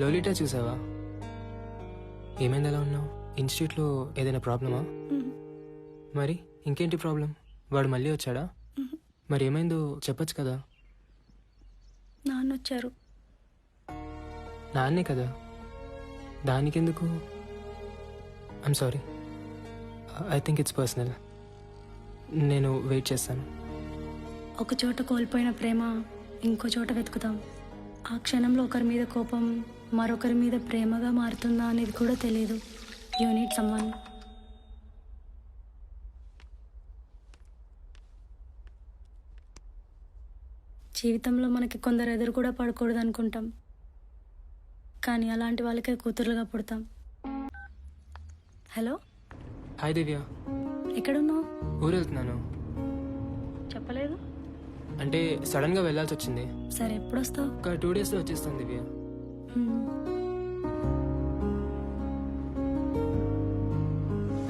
లోలిటా చూసావా? ఏమైంది ఎలా ఉన్నావు? ఇన్స్టిట్యూట్లో ఏదైనా ప్రాబ్లమా? మరి ఇంకేంటి ప్రాబ్లం? వాడు మళ్ళీ వచ్చాడా? మరి ఏమైందో చెప్పొచ్చు కదా? నాన్న వచ్చారు నాన్నే కదా? దానికెందుకు? I'm sorry I think it's personal నేను వెయిట్ చేస్తాను. ఒక చోట కోల్పోయిన ప్రేమ ఇంకో చోట వెతుకుతాం. ఆ క్షణంలో ఒకరి మీద కోపం మరొకరి మీద ప్రేమగా మారుతుందా అనేది కూడా తెలియదు యూనిట్ సమ్మన్ జీవితంలో మనకి కొందరు ఎదురు కూడా పడకూడదు అనుకుంటాం. కానీ అలాంటి వాళ్ళకే కూతురుగా పుడతాం. హలో హాయ్ దివ్య ఎక్కడున్నావు? చెప్పలేదు? అంటే సడన్గా వెళ్ళాల్సి వచ్చింది సరే ఎప్పుడు వస్తావు ఒక టూ డేస్లో వచ్చేస్తాను దివ్య.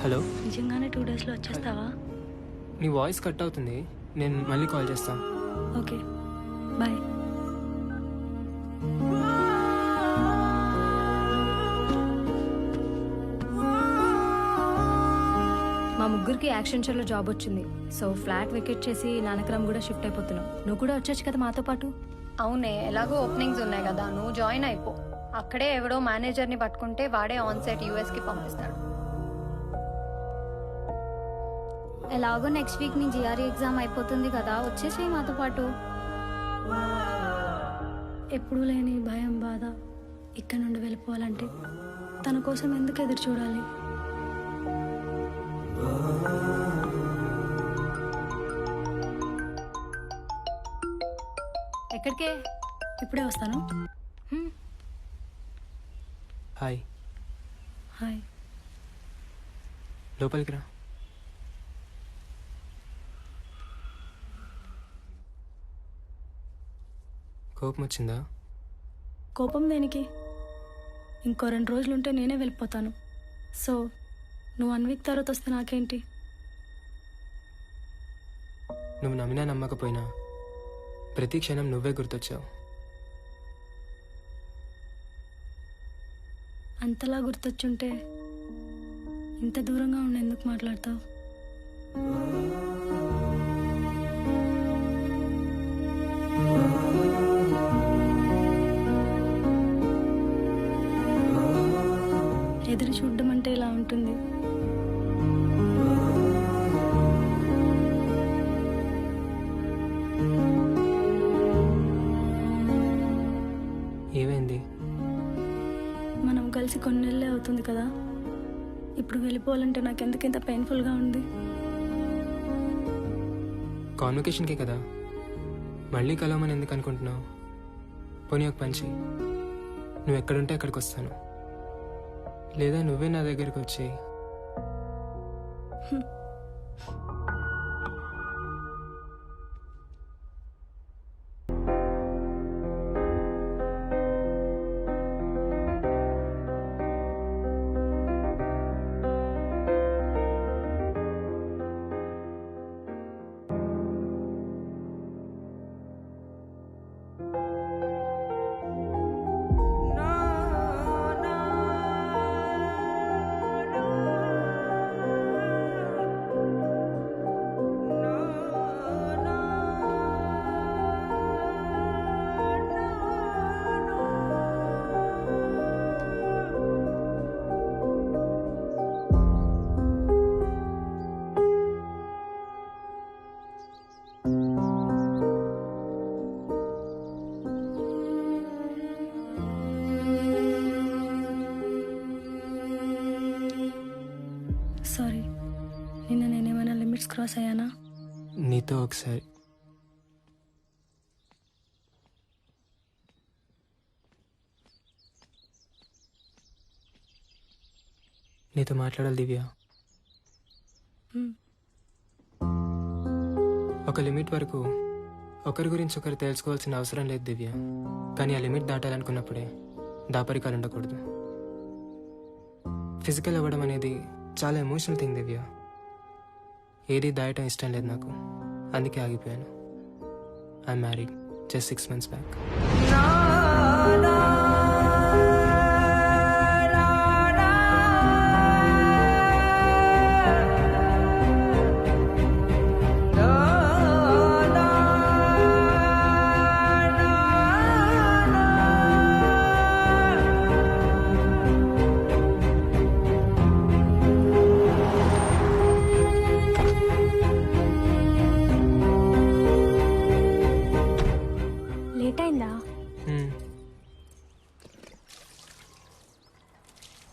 హలో? నిజంగానే టూ డేస్లో వచ్చేస్తావా? నీ వాయిస్ కట్ అవుతుంది. నేను మళ్ళీ కాల్ చేస్తాను ఓకే. బాయ్. ముగ్గురికి యాక్షన్ షోలో జాబ్ వచ్చింది. సో ఫ్లాట్ వెకేట్ చేసి నానక్రమ్ కూడా షిఫ్ట్ అయిపోతున్నాం. నువ్వు కూడా వచ్చొచ్చు కదా మాతో పాటు? అవునే ఎలాగో ఓపెనింగ్స్ ఉన్నాయి కదా నువ్వు జాయిన్ అయిపో. అక్కడే ఎవడో మేనేజర్ని పట్టుకుంటే వాడే ఆన్ సైట్కి పంపిస్తాడు. ఎలాగో నెక్స్ట్ వీక్ నీ జిఆర్ఈ ఎగ్జామ్ అయిపోతుంది కదా వచ్చేసేయి మాతో పాటు. ఎప్పుడు లేని భయం బాధ ఇక్కడ నుండి వెళ్ళిపోవాలంటే తన కోసం ఎందుకు ఎదురు చూడాలి? ఎక్కడికే ఇప్పుడే వస్తాను. హాయ్. హాయ్. లోపలికి రా. కోపం వచ్చిందా? కోపం దేనికి? ఇంకో రెండు రోజులుంటే నేనే వెళ్ళిపోతాను. సో నువ్వు వన్ వీక్ తర్వాత వస్తే నాకేంటి? నువ్వు నమ్మినా నమ్మకపోయినా ప్రతి క్షణం నువ్వే గుర్తొచ్చావు. అంతలా గుర్తొచ్చుంటే ఇంత దూరంగా ఉండి ఎందుకు మాట్లాడతావు? ఎదురు చూడడం అంటే ఇలా ఉంటుంది. కలిసి కొన్ని నెలలే అవుతుంది కదా? ఇప్పుడు వెళ్ళిపోవాలంటే నాకు ఎందుకు ఇంత పెయిన్ఫుల్గా ఉంది కాన్వకేషన్కే కదా. మళ్ళీ కలవమని ఎందుకు అనుకుంటున్నావు? పోనీ ఒక పంచి నువ్వు ఎక్కడుంటే అక్కడికి వస్తాను. లేదా నువ్వే నా దగ్గరికి వచ్చి అయ్యానా? నీతో ఒకసారి. నీతో మాట్లాడాలి దివ్య. ఒక లిమిట్ వరకు ఒకరి గురించి ఒకరు తెలుసుకోవాల్సిన అవసరం లేదు దివ్య. కానీ ఆ లిమిట్ దాటాలనుకున్నప్పుడే దాపరికాలు ఉండకూడదు. ఫిజికల్ అవ్వడం అనేది చాలా ఎమోషనల్ థింగ్ దివ్య. ఏది దాయటం ఇష్టం లేదు నాకు. అందుకే ఆగిపోయాను. I married just six months back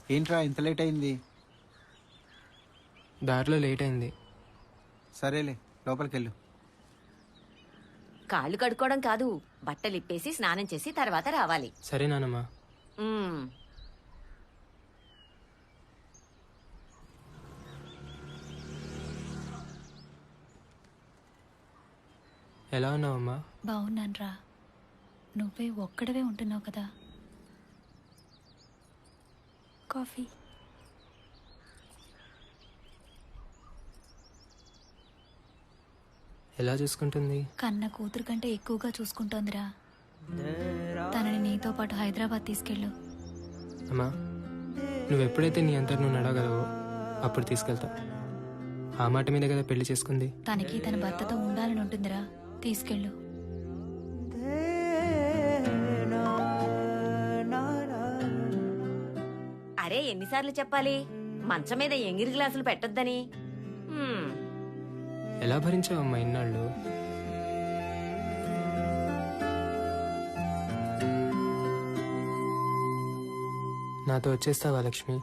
ఏంట్రా ఇంత లేట్ అయింది? దారిలో లేట్ అయింది. సరేలే లోపలికి వెళ్ళు కాళ్ళు కడుక్కోవడం కాదు బట్టలు ఇప్పేసి స్నానం చేసి తర్వాత రావాలి. సరే నానమ్మా. మ్మ్. ఎలా ఉన్నావమ్మా? బాగున్నాన్రా. నువ్వే ఒక్కడవే ఉంటున్నావు కదా. కాఫీ. ఎలా చూసుకుంటుంది? కన్న కూతురు కంటే ఎక్కువగా చూసుకుంటోందిరా. తనని నీతో పాటు హైదరాబాద్ తీసుకెళ్ళు. అమ్మా నువ్వు ఎప్పుడైతే నీ అంతటి నువ్వు నడగలవో అప్పుడు తీసుకెళ్తా. ఆ మాట మీద కదా పెళ్ళి చేసుకుంది? తనకి తన భర్తతో ఉండాలని ఉంటుందిరా. తీసుకెళ్ళు. అరే ఎన్నిసార్లు చెప్పాలి? మంచం మీద ఎంగిరి గ్లాసులు పెట్టొద్దని. ఎలా భరించావమ్మా ఇన్నాళ్ళు? నాతో వచ్చేస్తావా లక్ష్మి?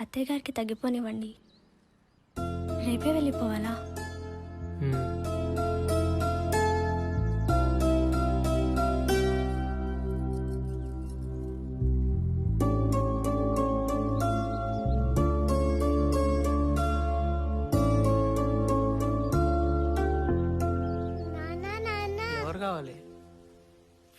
అత్తయ్య గారికి తగ్గిపోనివ్వండి. రేపే వెళ్ళిపోవాలా.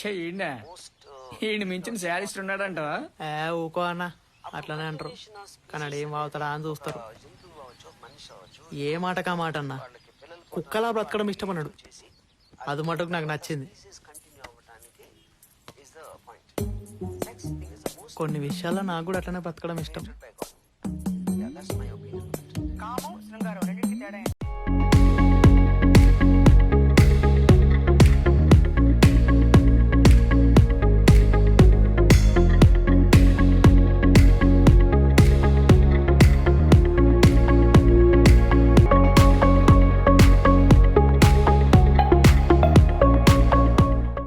ఛే దానికి ఈయన మించిన శారీస్ట్ ఉన్నాడంట ఏ ఊకో అన్న. అట్లనే అంటారు. కానీ ఏం వాగుతాడా అని చూస్తారు. ఏ మాటకా మాట అన్న? కుక్కలా బ్రతకడం ఇష్టపన్నాడు అది మటుకు నాకు నచ్చింది. కొన్ని విషయాల్లో నాకు కూడా అట్లనే బ్రతకడం ఇష్టం.